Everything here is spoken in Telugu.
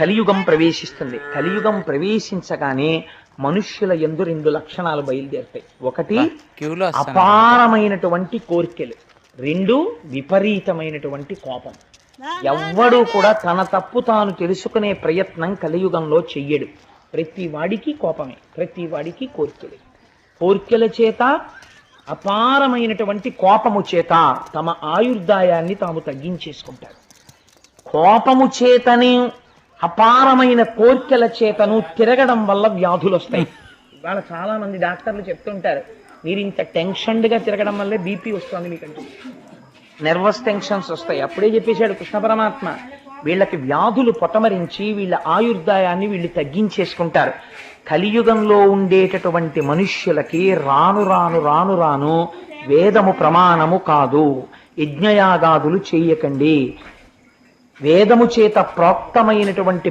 కలియుగం ప్రవేశిస్తుంది. కలియుగం ప్రవేశించగానే మనుష్యుల ఎందు రెండు లక్షణాలు బయలుదేరుతాయి. ఒకటి అపారమైనటువంటి కోరికలు. రెండు విపరీతమైనటువంటి కోపం. ఎవ్వడూ కూడా తన తప్పు తాను తెలుసుకునే ప్రయత్నం కలియుగంలో చెయ్యడు. ప్రతి వాడికి కోపమే ప్రతి వాడికి కోరికలే. కోరికల చేత అపారమైనటువంటి కోపము చేత తమ ఆయుర్దాయాన్ని తాము తగ్గించేసుకుంటారు. కోపము చేతని అపారమైన కోర్కెల చేతను తిరగడం వల్ల వ్యాధులు వస్తాయి ఇవాళ చాలా మంది డాక్టర్లు చెప్తుంటారు మీరు ఇంత టెన్షన్డ్గా తిరగడం వల్లే బీపీ వస్తుంది మీకంటూ. నెర్వస్ టెన్షన్స్ వస్తాయి. అప్పుడే చెప్పేశాడు కృష్ణ పరమాత్మ వీళ్ళకి వ్యాధులు పొటమరించి వీళ్ళ ఆయుర్దాయాన్ని వీళ్ళు తగ్గించేసుకుంటారు. కలియుగంలో ఉండేటటువంటి మనుష్యులకి రాను రాను రాను రాను వేదము ప్రమాణము కాదు. యజ్ఞయాగాదులు చెయ్యకండి వేదము చేత ప్రోక్తమైనటువంటి